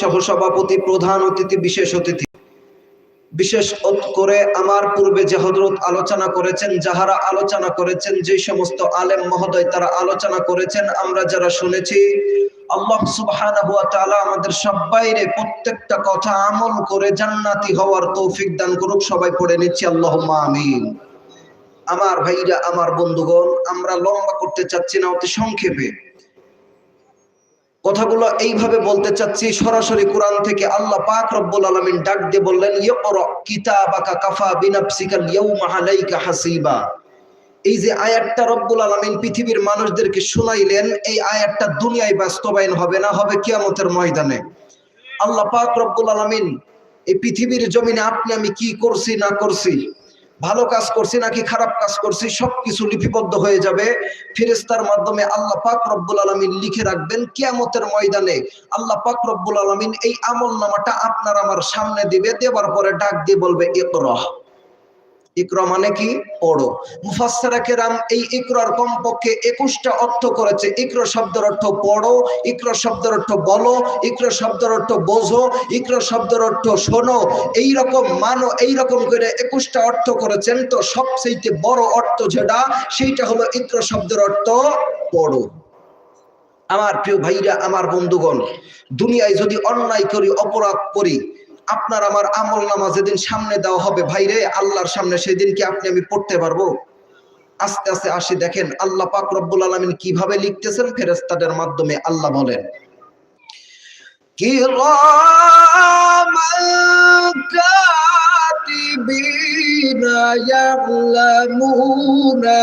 সভাপতি সহ সভাপতি প্রধান অতিথি, বিশেষ অতিথি। বিশেষ করে আমার পূর্বে যে হজরত আলোচনা করেছেন, যাহারা আলোচনা করেছেন, যে সমস্ত আলেম মহোদয় তারা আলোচনা করেছেন, আমরা যারা শুনেছি, আল্লাহ আমাদের সবাইরে প্রত্যেকটা কথা আমল করে জান্নাতি হওয়ার তৌফিক দান করুক, সবাই পড়ে নিচ্ছি, আল্লাহুম্মা আমিন। আমার ভাইরা, আমার বন্ধুগণ, আমরা লম্বা করতে চাচ্ছি না, অতি সংক্ষেপে। কথাগুলো এইভাবে বলতে চাচ্ছি। সরাসরি কোরআন থেকে আল্লাহ পাক রব্বুল আলামিন ডাক দিয়ে বললেন কিতাবাকা কাফা বিনাফসিকাল ইয়াউমা আলাইকা হাসিবা। এই যে আয়াতটা রব্বুল আলামিন পৃথিবীর মানুষদেরকে শুনাইলেন, এই আয়াতটা দুনিয়ায় বাস্তবায়ন হবে না, হবে কিয়ামতের ময়দানে। আল্লাহ পাক রব্বুল আলামিন, এই পৃথিবীর জমিনে আপনি আমি কি করছি, না করছি? ভালো কাজ করছি নাকি খারাপ কাজ করছি, সবকিছু লিপিবদ্ধ হয়ে যাবে। ফিরেস্তার মাধ্যমে আল্লাহ পাক রব্বুল আলমিন লিখে রাখবেন, কেয়ামতের ময়দানে আল্লাহ পাক রব্বুল আলমিন এই আমল নামাটা আপনার আমার সামনে দিবে, দেবার পরে ডাক দিয়ে বলবে ইকরা ইকরা মানে কি? পড়ো। মুফাসসারা কেরাম এই ইকরার কমপক্ষে একুশটা অর্থ করেছে। ইকরা শব্দের অর্থ পড়ো, ইকরা শব্দের অর্থ বলো, ইকরা শব্দের অর্থ বোঝো, ইকরা শব্দের অর্থ শোনো। এই রকম মানো এই রকম করে একুশটা অর্থ করেছেন। তো সবচেয়ে বড় অর্থ যেটা, সেইটা হলো ইকরা শব্দের অর্থ পড়ো। আমার প্রিয় ভাইরা, আমার বন্ধুগণ, দুনিয়ায় যদি অন্যায় করি, অপরাধ করি আপনার আমার আমল নামা যেদিন সামনে দেওয়া হবে, ভাইরে, আল্লাহর সামনে সেদিন কি আপনি আমি পড়তে পারব? আস্তে আস্তে আসি, দেখেন আল্লাহ পাক রব্বুল আলামিন কীভাবে লিখতেছেন ফেরেশতাদের মাধ্যমে আল্লাহ বলেন কিরামান কাতিবিনা ইয়ালামুনা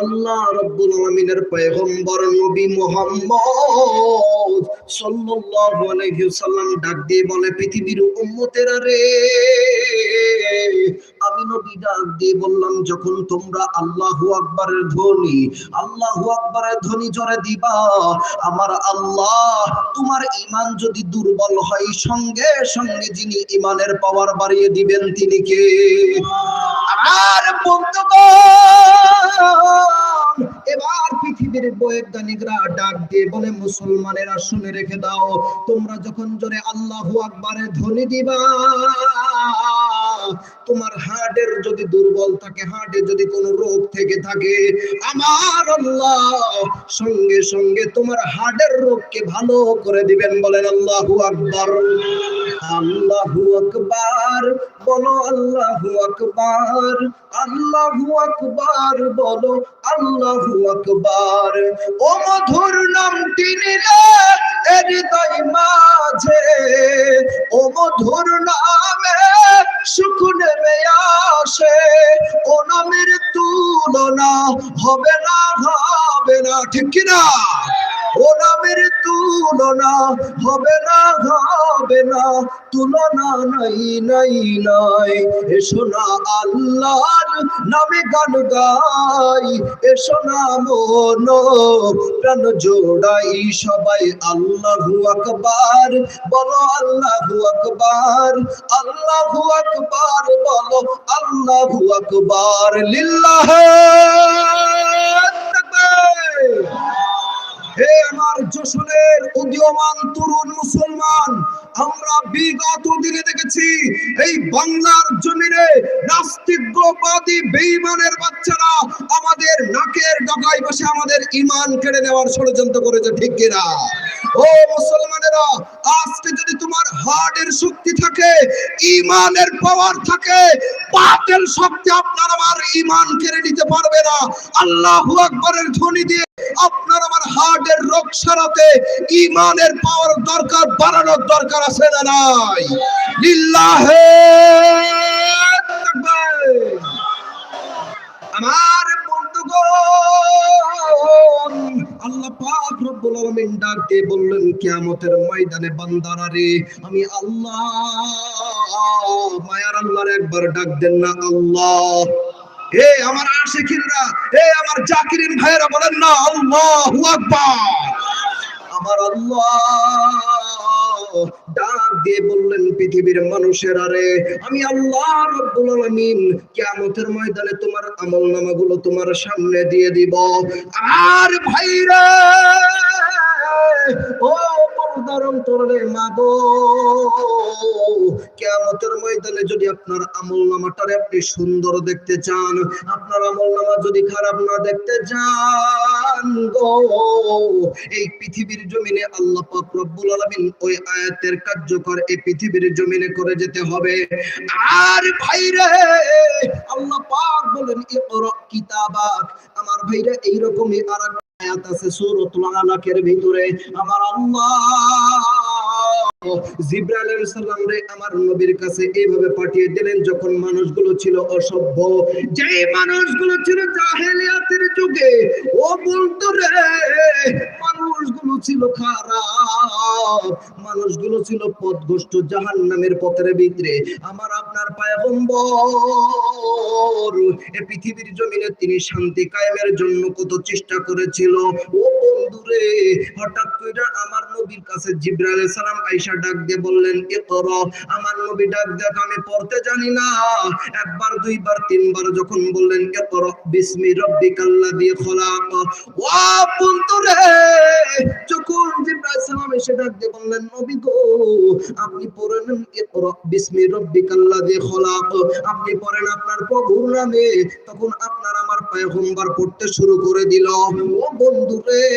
আল্লাহ রব্বুল পয়গম্বর নবী সাল্লাল্লাহু আলাইহি ওয়াসাল্লাম ডাক দিয়ে বলে, পৃথিবীর রে। আমি নবী ডাক দিয়ে বললাম, যখন তোমরা আল্লাহু আকবারের ধ্বনি, আল্লাহু আকবারের ধ্বনি জোরে দিবা, আমার আল্লাহ তোমার ঈমান যদি দুর্বল হয়, সঙ্গে সঙ্গে যিনি ঈমানের পাওয়ার বাড়িয়ে দিবেন তিনি কে? বন্ধুগণ, এবার পৃথিবীর বৈজ্ঞানিকরা ডাক দিয়ে বলে, মুসলমানেরা শুনে রেখে দাও, তোমরা যখন জোরে আল্লাহু আকবারের ধ্বনি দিবা, তোমার হার্টের যদি দুর্বল থাকে, হার্টে যদি কোনো রোগ থেকে থাকে, আমার আল্লাহ সঙ্গে সঙ্গে তোমার হার্টের রোগকে ভালো করে দিবেন বলেন আল্লাহু আকবার। আল্লাহু আকবার, বলো আল্লাহু আকবার আল্লাহু আকবার, বলো আল্লাহু আকবার। ও মধুর নামটি নিলে হৃদয় মাঝে। ও মধুর নামে সুখ নেমে আসে ও নামের তুলনা হবে না হবে না, ঠিক কিনা? তুলনা হবে না হবে না, তুলনা নাই নাই নাই। এসো না আল্লাহর নামে গান গাই, এসো না মন, প্রাণ জোড়াই সবাই। আল্লাহু আকবার, বলো আল্লাহু আকবার আল্লাহু আকবার, বলো আল্লাহু আকবার, লিল্লাহ। হে আমার যশোরের উদীয়মান তরুণ মুসলমান, আমরা বিগত দিনে দেখেছি এই বাংলার জমিনে নাস্তিকবাদী, বেঈমানের বাচ্চারা আমাদের নাকের ডগায় বসে আমাদের ইমান কেড়ে নেওয়ার ষড়যন্ত্র করেছে, ঠিক কিনা? ও মুসলমানেরা, আজকে যদি তোমার হার্টের শক্তি থাকে ঈমানের পাওয়ার থাকে পাতের শক্তি আপনার আমার ঈমান কেড়ে নিতে পারবে না আল্লাহু আকবরের ধ্বনি দিয়ে আপনার আমার হার্টের রোগ সারাতে ইমানের পাওয়ার দরকার, বাড়ানোর দরকার আছে না নাই লিল্লাহে। আমার আল্লাহ পাক রব্বুল আলামিন ডাকে বললেন, কিয়ামতের ময়দানে বান্দারা রে, আমি আল্লাহ। মায়ার আল্লাহর একবার ডাক দেন না, আল্লাহ। হে আমার আশিকিনরা জাকিরিন ভাইয়েরা বলেন না, আল্লাহু আকবার। আমার ডাক দিয়ে বললেন, পৃথিবীর মানুষের আরে, আমি আল্লাহ রব্বুল আলামিন কিয়ামতের ময়দানে তোমার আমল নামাগুলো তোমার সামনে দিয়ে দিব। আর ভাইরা, ও পর্দারম তোরে মাগো কিয়ামতের ময়দানে যদি আপনার আমল নামাটারে আপনি সুন্দর দেখতে চান, আপনার আমল নামা যদি খারাপ না দেখতে চান এই পৃথিবীর জমিনে আল্লাহ পাক রব্বুল আলামিন ওই আয়াতের কার্যকর এই পৃথিবীর জমিনে করে যেতে হবে। আর ভাইরে, আল্লাহ পাক বলেন, ইকরা কিতাবাক। আমার ভাইরে, এইরকমই আর আয়াত আছে সূরাতুল আলাকের ভিতরে। আমার আল্লাহ জিব্রাইল আলাইহিস সালাম রে আমার নবীর কাছে এইভাবে পাঠিয়ে দিলেন, যখন মানুষগুলো ছিল অসভ্য। যে মানুষগুলো ছিল জাহেলিয়াতের যুগে, ও বলতো রে, মানুষগুলো ছিল খারাপ, মানুষগুলো ছিল জাহান্নামের পথের ভিতরে। আমার আপনার পায়গম্বর, এ পৃথিবীর জমিনে তিনি শান্তি কায়েমের জন্য কত চেষ্টা করেছিল। ও বন্ধুরে হঠাৎ করে আমার নবীর কাছে জিব্রাইল সালাম ডাক দিয়ে বললেন আমার নবী ডাক দেখ আমি পড়তে জানি না। একবার, দুইবার, তিনবার যখন বললেন বিসমি বন্ধুরে! যখন জিব্রাইল সালাম এসে ডাক দিয়ে বললেন, নবী গো, আপনি ইকরা বিসমি আপনি পড়েন আপনার প্রভুর নামে। তখন আপনার আমার পয়গম্বর পড়তে শুরু করে দিল। ও বন্ধুরে!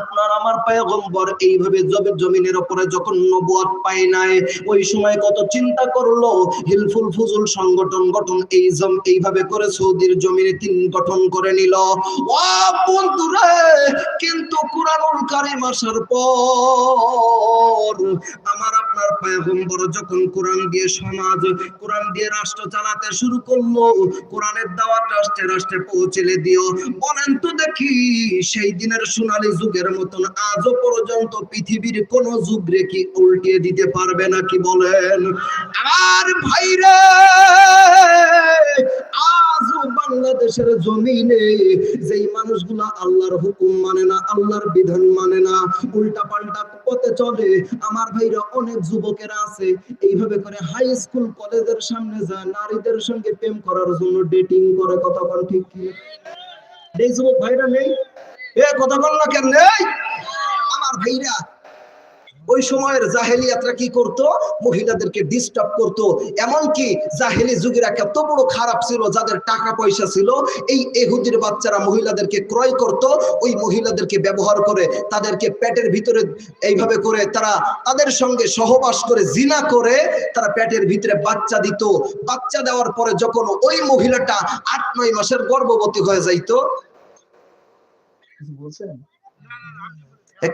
আপনার আমার পয়গম্বর এইভাবে জবে জমিনের উপরে যখন নবুয়ত পায় নাই, ওই সময় কত চিন্তা করল, হিলফুল ফুজুল সংগঠন গঠন এই জম এইভাবে করে সৌদির জমিনে তিন গঠন করে নিল। ও বন্ধুরে, কিন্তু কোরআনুল কারীম আসার পর আমার আপনার পয়গম্বর যখন কোরআন দিয়ে সমাজ, কোরআন দিয়ে রাষ্ট্র চালাতে শুরু করল, কোরআনের দাওয়াত রাষ্ট্রে রাষ্ট্রে পৌঁছেলে দিও। বলেন তো দেখি, সেই দিনের সোনালী যুগের মতন আজও পর্যন্ত পৃথিবীর কোন যুগ রেখে উল্টিয়ে দিতে পারবে নাকি বলেন? আর ভাইরে, আজও বাংলাদেশের জমিনে যেই মানুষগুলা আল্লাহর হুকুম মানে না, আল্লাহর বিধান মানে না উল্টা পাল্টা পথে চলে, আমার ভাইরা অনেক যুবকেরা আছে, এইভাবে করে হাই স্কুল কলেজের সামনে যায়, নারীদের সঙ্গে প্রেম করার জন্য ডেটিং করে কতক্ষণ ঠিক কি? এই যুবক ভাইরা নেই? এ কথা বল কেন? নেই আমার ভাইরা, ওই সময়ের জাহেলিয়াতরা কি করত? মহিলাদেরকে ডিস্টার্ব করত। এমনকি জাহেলি যুগের এত বড় খারাপ ছিল, যাদের টাকা পয়সা ছিল, এই এহুদির বাচ্চারা মহিলাদেরকে ক্রয় করত। ওই মহিলাদেরকে ব্যবহার করে, তাদেরকে পেটের ভিতরে এইভাবে করে, তারা তাদের সঙ্গে সহবাস করে, জিনা করে, তারা পেটের ভিতরে বাচ্চা দিত। বাচ্চা দেওয়ার পরে যখন ওই মহিলাটা আট নয় মাসের গর্ভবতী হয়ে যাইতো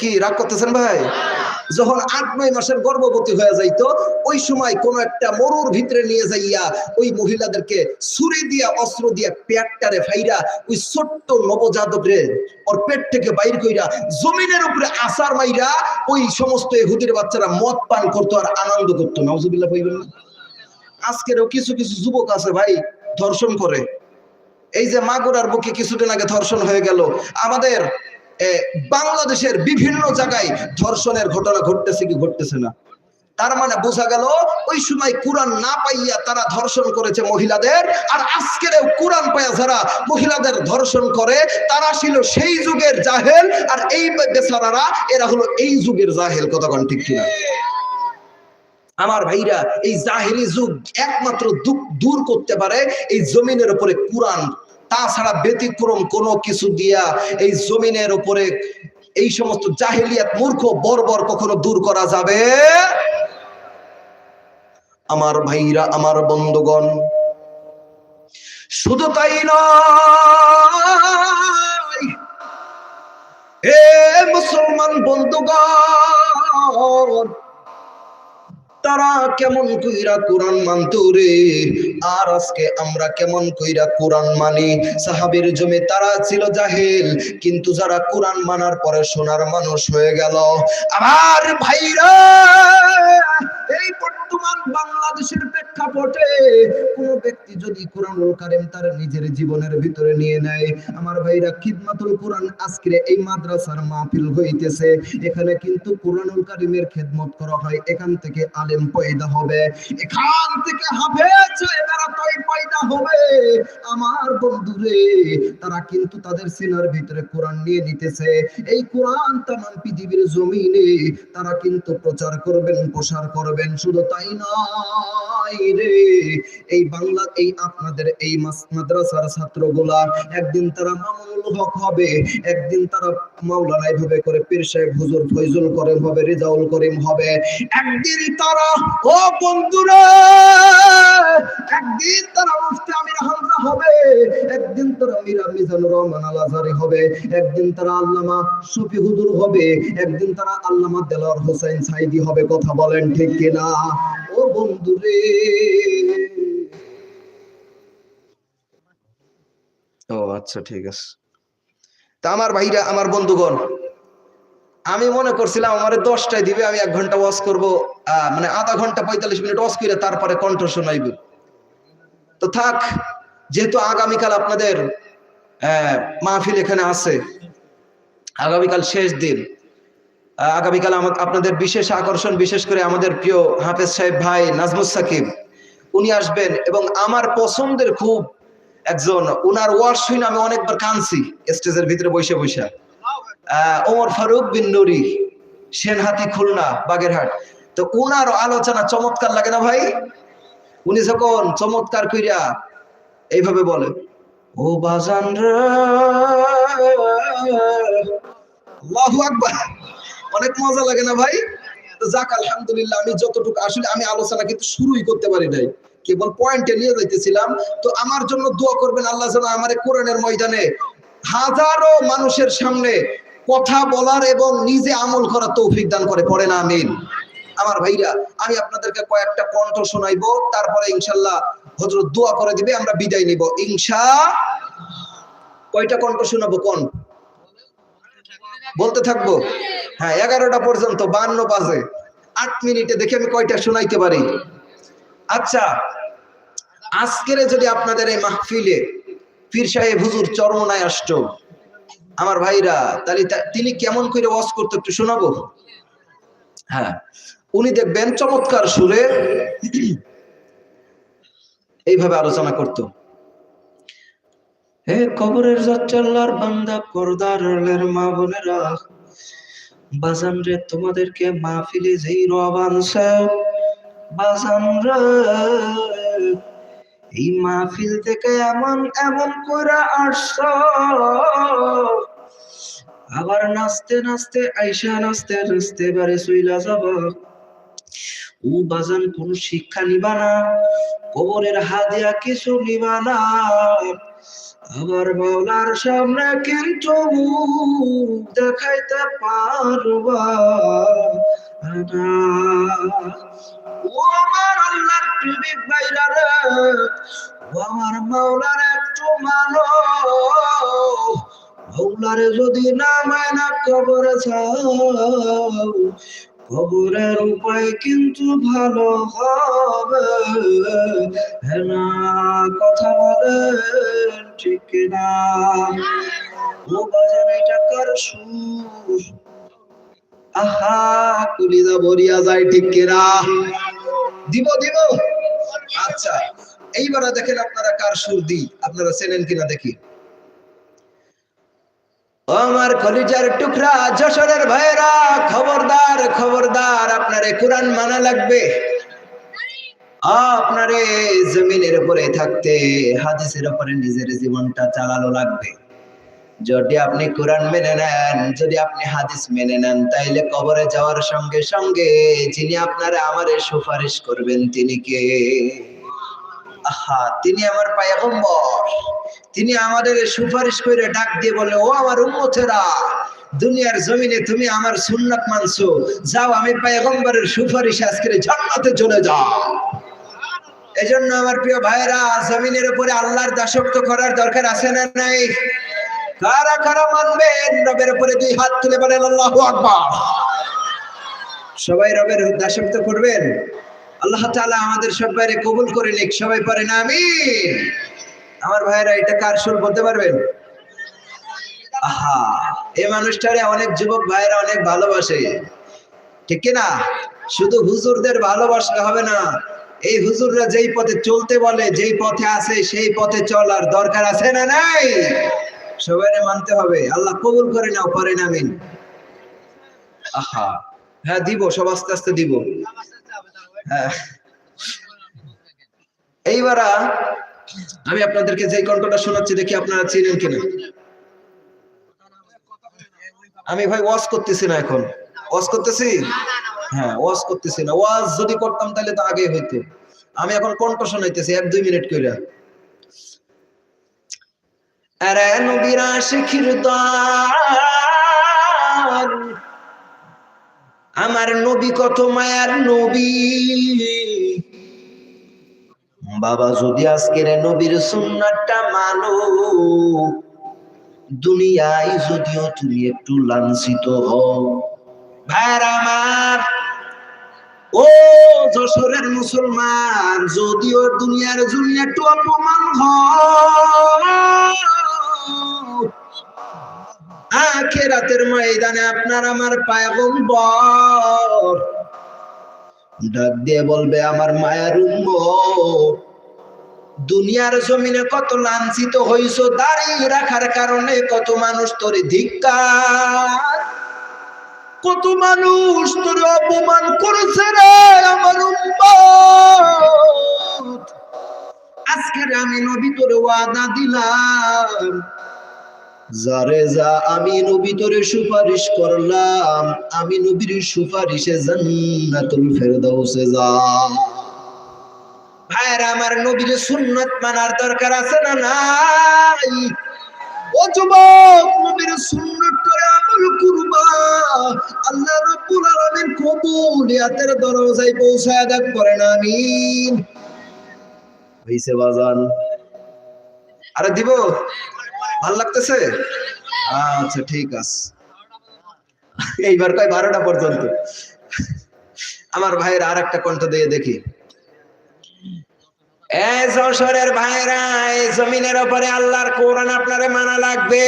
কি রাগ করতেছেন ভাই? যখন আট, নয় মাসের গর্ভবতী হয়ে যাইতো, ওই সময় কোন একটা মরুর ভিতরে নিয়ে যাইয়া ওই মহিলাদেরকে দিয়া, অস্ত্র দিয়া পেটটারে ফাইরা ওই ছোট্ট নবজাতক রে ওর পেট থেকে বাইর কইরা জমিনের উপরে আসার মাইরা ওই সমস্ত এহুদির বাচ্চারা মদ পান করতো আর আনন্দ করতো। নাউজুবিল্লাহ না। আজকেরও কিছু কিছু যুবক আছে ভাই, ধর্ষণ করে। এই যে মাগুরার বুকে কিছুদিন আগে ধর্ষণ হয়ে গেল। আমাদের বাংলাদেশের বিভিন্ন জায়গায় ধর্ষণের ঘটনা ঘটতেছে কি ঘটতেছে না। তার মানে বোঝা গেল, ওই সময় কোরআন না পাইয়া তারা ধর্ষণ করেছে মহিলাদের, আর আজকের কোরআন পাইয়া যারা মহিলাদের ধর্ষণ করে, তারা ছিল সেই যুগের জাহেল, আর এই বেচারারা, এরা হলো এই যুগের জাহেল কতক্ষণ ঠিক কিনা। আমার ভাইরা, এই জাহেলি যুগ একমাত্র দূর করতে পারে এই জমিনের উপরে কোরআন তাছাড়া ব্যতিক্রম কোনো কিছু দিয়া এই জমিনের উপরে এই সমস্ত জাহিলিয়াত, মূর্খ, বর্বর কখনো দূর করা যাবে? আমার ভাইরা, আমার বন্ধুগণ, শুধু তাই নয়। হে মুসলমান বন্ধুগণ তারা কেমন কইরা কোরআন মানত রে? আর আজকে আমরা কেমন কইরা কোরআন মানি? সাহাবীর জমি তারা ছিল জাহেল, কিন্তু যারা কোরআন মানার পরে সোনার মানুষ হয়ে গেল। আমার ভাইরা, এই বর্তমান বাংলাদেশের প্রেক্ষাপটে কোন ব্যক্তি যদি কোরআনুল কারিম তার নিজের জীবনের ভিতরে নিয়ে নেয়, আমার ভাইরা খিদমাতুল কোরআন আজকে এই মাদ্রাসার মাহফিল হইতেছে। এখানে কিন্তু কোরআনুল কারিমের খেদমত করা হয়। এখান থেকে আলেম পয়দা হবে। এখান থেকে হাফেজ এরা তৈ পয়দা হবে। আমার বন্ধুরে, তারা কিন্তু তাদের সিনার ভিতরে কোরআন নিয়ে নিতেছে। এই কোরআন তামাম পৃথিবীর জমিনে তারা কিন্তু প্রচার করবেন, প্রসার করবেন, শুধু তাই নয়। রে। এই বাংলা, এই আপনাদের এই মাদ্রাসার ছাত্রগুলা, একদিন তারা মামুনুল হক হবে, একদিন তারা মাওলানা এইভাবে করে পীর সাহেব হুজুর ফৈজুল করিম হবে, রেজাউল করিম হবে। একদিন তারা, ও বন্ধুরা, একদিন তারা মুফতি আমির হামজা হবে মীরা মিজানুর রহমান আল হবে, একদিন তারা আল্লামা হুজুর হবে, একদিন তারা আল্লামা দেলোয়ার হোসেন সাইদি হবে, কথা বলেন ঠিক কিনা? ও ও আচ্ছা ঠিক আছে। তা আমার ভাইরা, আমার বন্ধুগণ, আমি মনে করছিলাম আমার দশটায় দিবে, আমি এক ঘণ্টা ওয়াশ করব মানে আধা ঘণ্টা পঁয়তাল্লিশ মিনিট ওয়াশ করে তারপরে কণ্ঠ শোনাইব। তো থাক যেহেতু আগামীকাল আপনাদের মাহফিল এখানে আছে, আগামীকাল শেষ দিন। আগামীকাল আপনাদের বিশেষ আকর্ষণ, বিশেষ করে আমাদের প্রিয় হাফেজ সাহেব ভাই নাজমুস সাকিব, উনি আসবেন এবং আমার পছন্দের খুব একজন, উনার ওয়ার্ড শুনে আমি অনেকবার কাঁদছি স্টেজের ভিতরে বসে বসে। ওমর ফারুক বিন নুরি, সেনহাতি খুলনা, বাগেরহাট। তো উনার আলোচনা চমৎকার লাগে না ভাই? উনি যখন চমৎকার কইরা এইভাবে বলে ও বাজান অনেক মজা লাগে না ভাই? যাক, আলহামদুলিল্লাহ, আমি যতটুকু আসলে আমি আলোচনা কিন্তু শুরুই করতে পারি নাই। কেবল পয়েন্টে নিয়ে যাইতেছিলাম। তো আমার জন্য দোয়া করবেন আল্লাহ যেন আমার কোরআনের ময়দানে হাজারো মানুষের সামনে কথা বলার এবং নিজে আমল করার তৌফিক দান করে। পড়ে না আমিন। আমার ভাইরা, আমি আপনাদেরকে কয়েকটা কণ্ঠ শোনাইবো, তারপরে ইনশাল্লাহ হজরত দোয়া করে দিবে, আমরা বিদায় নিব। ইনশা কয়টা কণ্ঠ শোনাবো কোন? বলতে থাকব? হ্যাঁ এগারোটা পর্যন্ত, বান্ন বাজে। আট মিনিটে দেখে আমি কয়টা শোনাইতে পারি? আচ্ছা আজকের যদি আপনাদের এই মাহফিলে পীর সাহেব হুজুর চরমনায় আসত, আমার ভাইরা, তাহলে তিনি কেমন করে ওয়াজ করতো একটু শোনাবো? হ্যাঁ উনি দেখবেন চমৎকার সুরে এইভাবে আলোচনা করত। হে কবরের যাচ্চাল্লার বান্দা পর্দারের মা বোনেরা, বাজান রে, তোমাদেরকে মাহফিলে যেই রবানছে বাজান রে, এই মাহফিল থেকে এমন এমন করে আসছ। আবার নাচতে নাচতে, আইসা নাচতে নাচতে বাড়ি চইলা যাব। ও কোন শিক্ষা নিবা না। কবরের হাদিয়া কিছু নিবা না। আমার মাওলার সামনে কিন্তু দেখাইতে পারবা ও আমার আল্লাহর প্রেমিক ভাইরা রে, ও আমার মাওলার একটু মানো মাওলারে যদি না মায়না কবরে যাও কবরের উপায় কিন্তু ভালো হবে। হ্যাঁ না, কথা বলেন ঠিক না ও বাজান এটা কার সুর আহা কুলিদা ভরিয়া যায় ঠিক কিনা? দিব দিব। আচ্ছা এইবারে দেখেন আপনারা কার সুর দি আপনারা চেনেন কিনা দেখি। আমার কলিজার টুকরা যশোরের ভাইরা খবরদার খবরদার, আপনারে কোরআন মানা লাগবে। আপনারে জমিনের উপরে থাকতে, হাদিসের উপরে নিজের জীবনটা চালানো লাগবে। যদি আপনি কোরআন মেনে নেন, যদি আপনি হাদিস মেনে নেন, তাইলে কবরে যাওয়ার সঙ্গে সঙ্গে যিনি আপনারে আমারে সুপারিশ করবেন, তিনি কে? আহা, তিনি আমার পায়ে পায়গম্বর। তিনি আমাদের সুপারিশ করে ডাক দিয়ে বলে, ও আমার উম্মতেরা, দুনিয়ার জমিনে তুমি আমার সুন্নাত মানছো। যাও, আমি পায়গম্বরের সুপারিশ আজকে জান্নাতে চলে যাও। এজন্য আমার প্রিয় ভাইরা জমিনের উপরে আল্লাহর দাসত্ব করার দরকার আছে না নাই? কারা কারা মানবেন রবের উপরে দুই হাত তুলে বলেন, আল্লাহু আকবার। সবাই রবের দাসত্ব করবেন? আল্লাহ তাআলা আমাদের সবাইকে কবুল করে নিক, সবাই পড়েন আমিন। আমার ভাইরা এটা কার সুর বলতে পারবেন? আহা এই মানুষটারে অনেক যুবক ভাইরা অনেক ভালোবাসে। ঠিক কি না শুধু হুজুরদের ভালোবাসলে হবে না, এই হুজুররা যেই পথে চলতে বলে, যেই পথে আছে সেই পথে চলার দরকার আছে না নাই? সবাই মানতে হবে। আল্লাহ কবুল করে নাও করেন আমিন। আহা হ্যাঁ দিব, সব আস্তে আস্তে দিব। হ্যাঁ। এইবার আমি আপনাদেরকে যে কণ্ঠটা শোনাচ্ছি দেখি আপনারা চিনেন কিনা। আমি ভাই ওয়াজ করতেছি না এখন। ওয়াজ করতেছি? হ্যাঁ ওয়াজ করতেছি না। ওয়াজ যদি করতাম তাহলে তো আগে হইতো। আমি এখন কণ্ঠ শোনাইতেছি, এক, দুই মিনিট কইরা। আরে নবীর দান আমার নবী কত মায়ার নবী। বাবা, যদি আজকের নবীর সুন্নাতটা মানো, দুনিয়ায় যদিও তুমি একটু লাঞ্ছিত হও। ভাইর ও যশোরের মুসলমান, যদিও দুনিয়ার জন্য একটু অপমান আখেরাতের ময়দানে আপনার আমার পায়গম্বর। ডাক দিয়ে বলবে, আমার মায়ের উম্মত। দুনিয়ার জমিনে কত লাঞ্ছিত হইছ, দাঁড়িয়ে রাখার কারণে কত মানুষ তোরে ধিক্কার? কত মানুষ তোর অপমান করেছে রে আমার আজকের আমি নবী তোরে ওয়াদা দিলাম। যারে যা আমি নবী তোরে সুপারিশ করলাম, আমি নবীর সুপারিশে জান্নাতুল ফেরদাউসে যা ভাইরা আমার নবীর সুন্নাত মানার দরকার আছে না নাই? ও যুবক, নবীর সুন্নাত করে আমল করবা। আল্লাহ রাব্বুল আলামিন কবুলিয়াতের দরজায় পৌঁছায় দেখ করেন আমিন। হইছে বাজান। আরে দিব? ভালো লাগতেছে? আচ্ছা ঠিক আছে। এইবার কয় বারোটা পর্যন্ত? আমার ভাইয়ের আর একটা কণ্ঠ দিয়ে দেখি। যশোরের ভাইরা জমিনের উপরে আল্লাহর কোরআন আপনারে মানা লাগবে।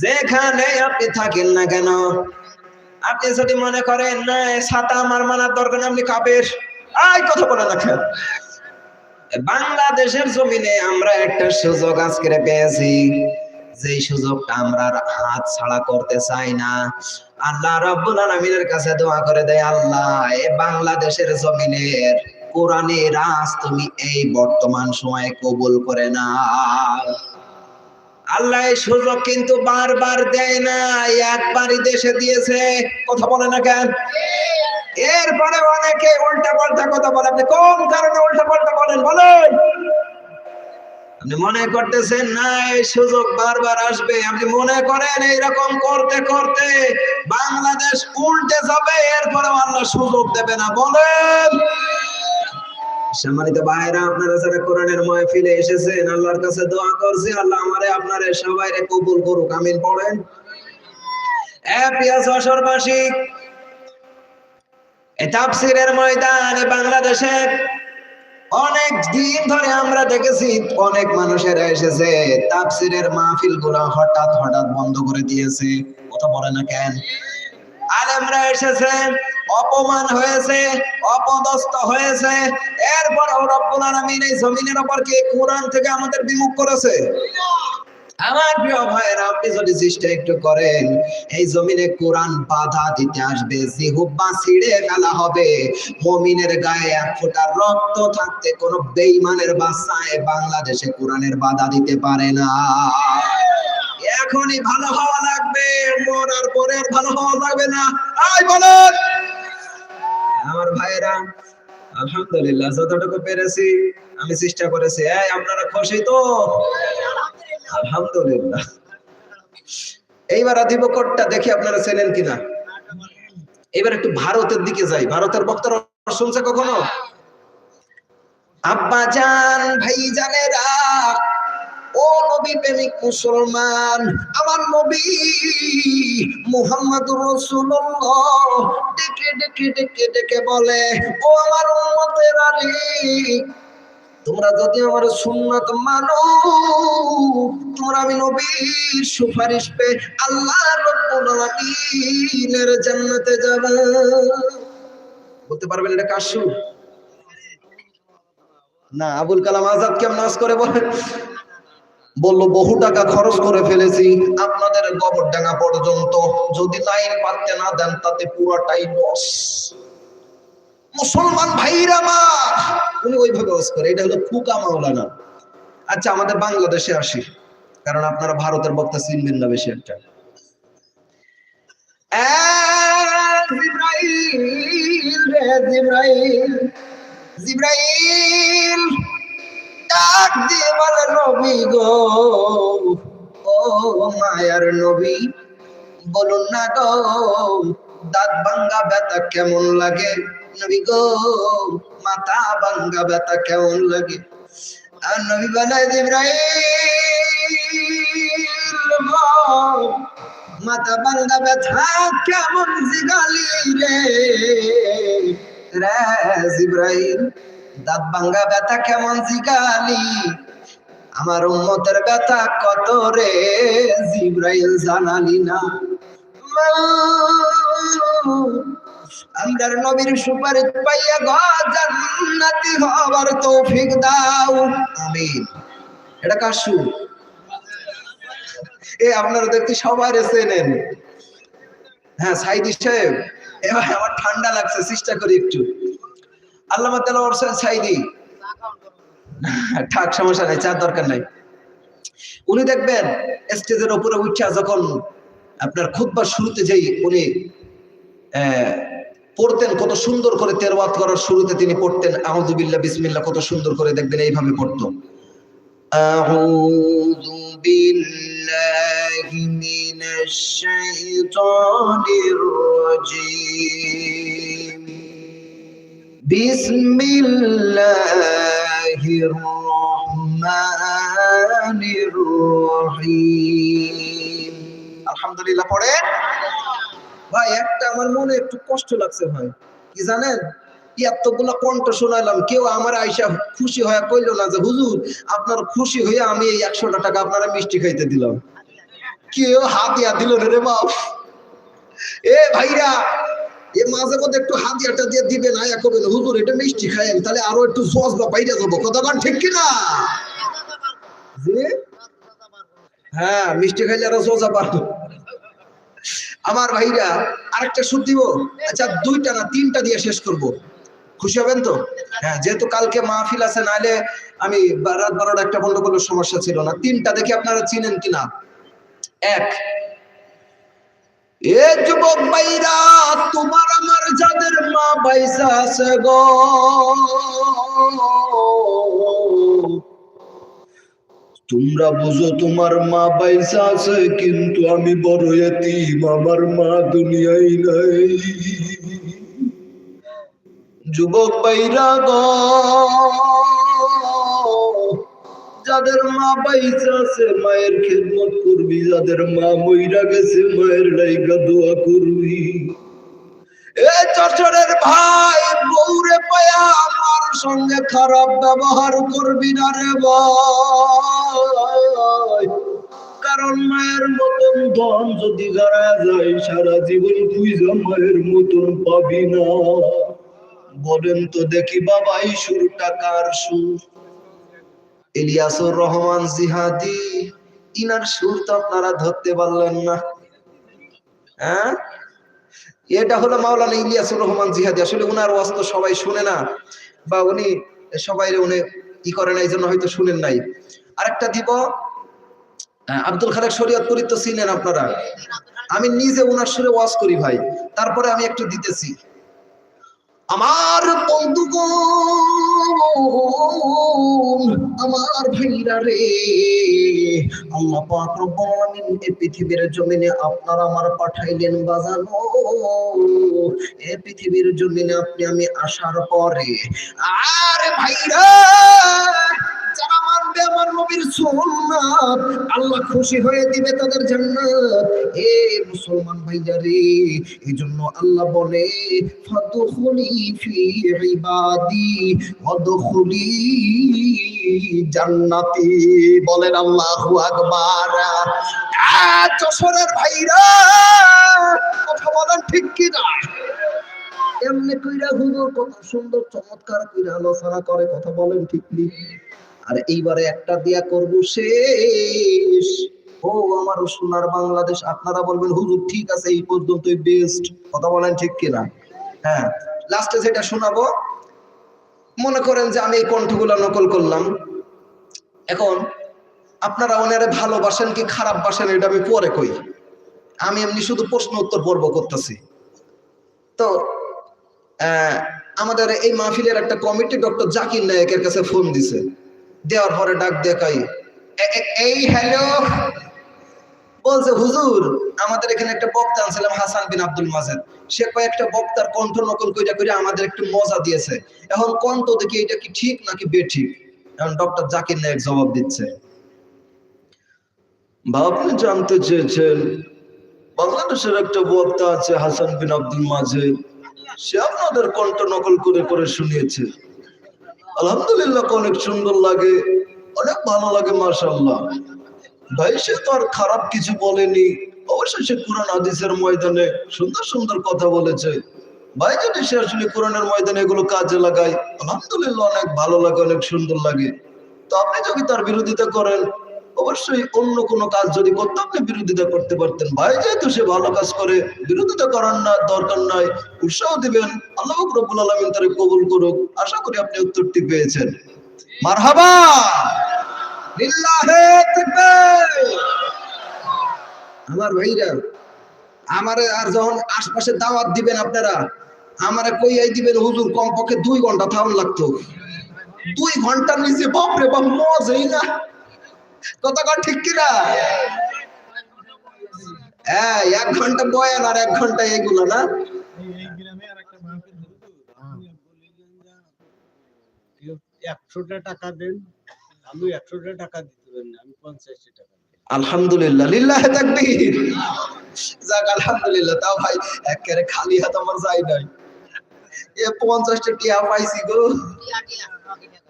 যেখানে আপনি থাকেন না কেন, আপনি যদি মনে করেন, না ছাতা আমার মানার দরকার আপনি কাপের। আই কথা বলে না বাংলাদেশের জমিনে আমরা একটা সুযোগ আজকে পেয়েছি। যে সুযোগটা আমরা হাত ছাড়া করতে চাই না। আল্লাহ রাব্বুল আলামিনের কাছে দোয়া করে দেয়, আল্লাহ, এ বাংলাদেশের জমিনের কোরআনের রাজ তুমি এই বর্তমান সময়ে কবুল করে না আল্লাহ সুযোগ কিন্তু বারবার দেয় না, একবারই দেশে দিয়েছে। কথা বলে না কেন? এরপরে অনেকে উল্টা পাল্টা কথা বলে। আপনি কোন কারণে উল্টা পাল্টা বলেন? বলেন। আপনি মনে করতেছেন, না, এই সুযোগ বারবার আসবে। আপনি মনে করেন এইরকম করতে করতে বাংলাদেশ উল্টে যাবে এরপরে আল্লাহ সুযোগ দেবে না। বলেন। সম্মানিত ভাইরা আপনারা যারা কোরআনের মহফিলে এসেছেন, আল্লাহর কাছে দোয়া করছি, আল্লাহ আমারে আপনারে সবাইরে কবুল করুক, আমিন পড়েন। এ প্রিয় যশোরবাসী এই তাফসিরের ময়দানে বাংলাদেশে অনেক দিন ধরে আমরা দেখেছি, অনেক মানুষেরা এসেছে, তাফসিরের মাহফিলগুলা হঠাৎ হঠাৎ বন্ধ করে দিয়েছে। কথা বলে না কেন? আলেমরা এসেছে অপমান হয়েছে, অপদস্থ হয়েছে। এরপর রব্বুল আলামিন এই জমিনের উপর কি কোরআন থেকে আমাদের বিমুখ করেছে? আমার প্রিয় ভাইয়েরা, আপনি যদি চেষ্টা একটু করেন, এই জমিনে কোরআন বাধা দিতে আসবে জিহুব্বা ছিঁড়ে ফেলা হবে। মমিনের গায়ে এক ফোঁটা রক্ত থাকতে কোনো বেঈমানের বাচ্চায় বাংলাদেশে কোরআনের বাধা দিতে পারে না। এখনই ভালো হওয়া লাগবে, মরার পরে আর ভালো হওয়া লাগবে না। আয় বলেন! আমার ভাইয়েরা, আলহামদুলিল্লাহ, যতটুকু পেরেছি, আমি চেষ্টা করেছি। এই, আপনারা খুশি তো? আলহামদুলিল্লাহ। এইবার আদিব কোটটা দেখি আপনারা চেনেন কিনা। এবার একটু ভারতের দিকে যাই। ভারতের বক্তারা শুনছে কখনো? আব্বা জান ভাই জানেরা ও নবী প্রেমিক মুসলমান, আমার নবী মুহাম্মদুর রাসূলুল্লাহ ডেকে ডেকে ডেকে ডেকে বলে, ও আমার উম্মতের আলী, তোমরা যদি আমার সুন্নাত মানো, তোমরা আমি নবীর সুপারিশ পে আল্লাহ রব্বুল আলামিনের জান্নাতে যাবে। বলতে পারবেন এটা সুর? না, আবুল কালাম আজাদ কেমন নাচ করে বলে বলল, বহু টাকা খরচ করে ফেলেছি, আপনাদের গোবরডাঙ্গা পর্যন্ত। যদি লাইন পাততে না দেন, তাতে পুরোটাই লস মুসলমান ভাইরা আমার, উনি ওইভাবে ওয়াজ করে, এটা হলো ফুকা মাওলানা। আচ্ছা আমাদের বাংলাদেশে আসি, কারণ আপনারা ভারতের বক্তা চিনবেন না বেশি একটা। জিব্রাইল জিব্রাইল জিব্রাইল। ডাক দিয়ে বলে, নবী গো, ও মায়ার নবী, বলুন না গো, দাঁত ভাঙ্গা ব্যথা কেমন লাগে? নবী গো, মাথা ভাঙ্গা ব্যথা কেমন লাগে? আর নবী বলে গো মাথা ভাঙ্গা ব্যথা কেমন জিগালি রে? রে জিব্রাইল দাঁত ভাঙ্গা ব্যথা কেমন জিগালি? আমার উম্মতের ব্যথা কত রে? জিব্রাইল জানালি না। নবীর পাইয়া হবার তৌফিক দাও। আমিন। এটা কার এ, আপনারা দেখতে সবাই চেনেন। হ্যাঁ সাইদি সাহেব এবার আমার ঠান্ডা লাগছে, চেষ্টা করি একটু। আল্লাহ তালা ওরসেন সাইদি ঠাক সমস্যা নাই চার দরকার নাই উনি দেখবেন স্টেজের উপরে উঠা যখন আপনার খুতবার শুরুতে যেই উনি আহ, পড়তেন কত সুন্দর করে তেরওয়াত করার শুরুতে তিনি পড়তেন আউযুবিল্লাহ বিসমিল্লাহ কত সুন্দর করে দেখবেন এইভাবে পড়তো أعوذ بالله من الشيطان الرجيم بسم الله الرحمن الرحيم আলহামদুলিল্লাহ পড়ে ভাই একটা আমার মনে একটু কষ্ট লাগছে ভাই কি জানেন এতগুলা কণ্ঠ শোনাইলাম কেউ আমার আইসা খুশি হয়ে কইলো না যে হুজুর আপনার খুশি হয়ে আমি এই একশোটা টাকা আপনারা মিষ্টি খাইতে দিলাম কেউ হাতিয়া দিল না রে বাপ এ ভাইরা এ মাঝে মধ্যে একটু হাতিয়াটা দিয়ে দিবেন আয়া করবেন হুজুর, এটা মিষ্টি খাই তাহলে আরও একটু সস বা বাইরে যাব কথা বল ঠিক কিনা? হ্যাঁ মিষ্টি খাইলে আরও সোজা পারব আমার ভাইরা, আরেকটা সুদ দিব? আচ্ছা দুইটা না তিনটা দিয়ে শেষ করব। খুশি হবেন তো? হ্যাঁ যেহেতু কালকে মাহফিল আছে নাহলে আমি রাত বারোটা একটা বন্ধ করলে সমস্যা ছিল না। তিনটা দেখি আপনারা চিনেন কিনা? এক এ যুবক ভাইরা, তোমার আমার যাদের মা পয়সা আছে গো। তোমরা বুঝো তোমার মা পয়সা আছে, কিন্তু আমি বড় এতিম, আমার মা দুনিয়ায় নাই। যুবক বাইরা গো যাদের মা পয়সা আছে, মায়ের খেদমত করবি। যাদের মা মইরা গেছে, মায়ের লাইগা দোয়া করবি। ভাই পায়া আমার সঙ্গে খারাপ ব্যবহার করবি না রে ভাই। কারণ মায়ের মতন ধন যদি গাড়া যায়, সারা জীবন খুঁজা মায়ের মতন পাবি না। বলেন তো দেখি বাবা এই সুর টাকার সুর। ইলিয়াসুর রহমান জিহাদি, ইনার সুর তো আপনারা ধরতে পারলেন না। হ্যাঁ? এটা হলো মাওলানা ইলিয়াসুর রহমান জিহাদি। আসলে উনার ওয়াজ তো সবাই শুনে না, বা উনি সবাই উনি ই করে না এই জন্য হয়তো শুনেন নাই। আরেকটা দিব আব্দুল খালেক শরীয়তপুরি তো চিনেন আপনারা। আমি নিজে উনার সুরে ওয়াজ করি ভাই, তারপরে আমি একটু দিতেছি। আমার বন্ধুগণ, আমার ভাইরা রে, আল্লাহ পাক রব্বুল পৃথিবীর জমিনে আপনার আমার পাঠাইলেন বাজানো। এ পৃথিবীর জমিনে আপনি আমি আসার পরে, আর ভাইরা যারা আমার নবীর সুন্নাত আল্লাহ খুশি হয়ে দিবে তাদের জান্নাত। এ মুসলমান ভাইরা রে এই জন্য আল্লাহ বলে ফি ইবাদি জান্নাতি। বলেন আল্লাহু আকবার। যশোরের ভাইরা, কথা বলেন ঠিক কি না এমনি কইরা হুজুর কত সুন্দর চমৎকার কইরা আলোচনা করে, কথা বলেন ঠিক নি আর এইবারে একটা দিয়া করব শেষ। ও, আমার সোনার বাংলাদেশ, আপনারা বলবেন, হুজুর, ঠিক আছে, এই পর্যন্তই বেস্ট কথা বলেন ঠিক কিনা? হ্যাঁ লাস্টে যেটা শোনাবো, মনে করেন যে আমি এই কণ্ঠগুলো নকল করলাম। এখন, আপনারা ওনারে ভালোবাসেন কি খারাপ বাসেন, এটা আমি পরে কই। আমি এমনি শুধু প্রশ্ন উত্তর পর্ব করতেছি। তো আমাদের এই মাহফিলের একটা কমিটি ডক্টর জাকির নায়কের কাছে ফোন দিছে। দেওয়ার পরে ডাক দেখাই এই হ্যালো। বলছে, হুজুর, আমাদের এখানে একটা বক্তা আনছিলাম হাসান বিন আব্দুল মাজেদ। সে কয়েকটা বক্তার কণ্ঠ নকল কইরা কইরা আমাদের একটু মজা দিয়েছে। এখন কণ্ঠ দেখি এটা কি ঠিক নাকি বেঠিক? এখন ডক্টর জাকির নায়ক জবাব দিচ্ছে। আপনি জানতে চেয়েছেন, বাংলাদেশের একটা বক্তা আছে হাসান বিন আব্দুল মাজেদ। সে আপনাদের কণ্ঠ নকল করে করে শুনিয়েছে। আলহামদুলিল্লাহ, অনেক সুন্দর লাগে, অনেক ভালো লাগে মার্শাল্লাহ ভাই, সে তো আর খারাপ কিছু বলেনি। অবশ্যই সে কোরআন, হাদিসের ময়দানে সুন্দর সুন্দর কথা বলেছে। ভাই, যদি সে আসলে কোরআনের ময়দানে এগুলো কাজে লাগায়, আলহামদুলিল্লাহ, অনেক ভালো লাগে, অনেক সুন্দর লাগে। তো আপনি যদি তার বিরোধিতা করেন অবশ্যই অন্য কোনো কাজ যদি করতে, আপনি বিরোধিতা করতে পারতেন। ভাই, যেহেতু সে ভালো কাজ করে, বিরোধিতা করার না, দরকার নাই। উৎসাহ দিবেন। আল্লাহ রব্বুল আলমিন তারে কবুল করুক। আশা করি আপনি উত্তরটি পেয়েছেন। মারহাবা! আমার ভাইরা, আমারে আর যখন আশপাশে দাওয়াত দিবেন আপনারা, আমারে কইয়াই দিবেন, হুজুর, কমপক্ষে দুই ঘণ্টা থাউন লাগতো। দুই ঘণ্টার নিচে বাপরে বাপ, মজাই না। কথা কর ঠিক কিনা? হ্যাঁ এক ঘণ্টা বয়ান আর এক ঘণ্টা এগুলো না? একশোটা টাকা দেন আমি একশোটা টাকা দিতে পারি আমি পঞ্চাশটা টাকা আলহামদুলিল্লাহ লিল্লাহে তাকবীর। যাক আলহামদুলিল্লাহ তাও ভাই একেবারে খালি হাত আমার যাই নাই। এ পঞ্চাশটা টিয়া পাইছি গো।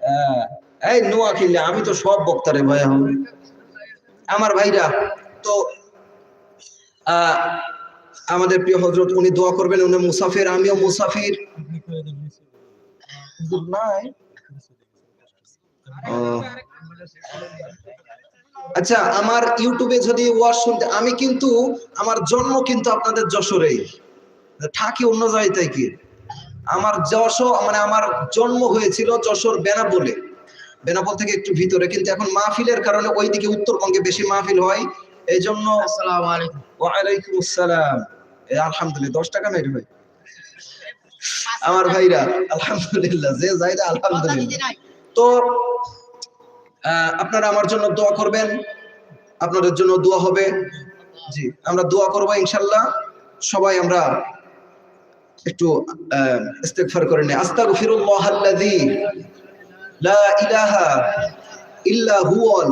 হ্যাঁ, এই নোয়া আমি তো সব বক্তারে ভাই আমার ভাইরা তো আহ, আমাদের প্রিয় হজরত উনি দোয়া করবেন উনি মুসাফির আমিও মুসাফির। আচ্ছা আমার ইউটিউবে যদি ওয়াজ শুনতে আমি কিন্তু আমার জন্ম কিন্তু আপনাদের যশোরেই। থাকি অন্য জায়গায় কি? আমার যশোর মানে আমার জন্ম হয়েছিল যশোর বেনাপোলে। বেনাপোল থেকে একটু ভিতরে কিন্তু এখন মাহফিলের কারণে ওইদিকে উত্তরবঙ্গে বেশি মাহফিল হয়। এই জন্য আসসালামু ওয়ালাইকুম আসসালাম। আলহামদুলিল্লাহ দশ টাকা ভাই। আমার ভাইরা আলহামদুলিল্লাহ যে যাইরা আলহামদুলিল্লাহ। তো আপনারা আমার জন্য দোয়া করবেন। আপনাদের জন্য দোয়া হবে। জি আমরা দোয়া করব ইনশাল্লাহ সবাই আমরা একটু আহ, ইস্তেগফার করে নেই। আস্তাগফিরুল্লাহ আল্লাযী লা ইলাহা ইল্লা হুয়াল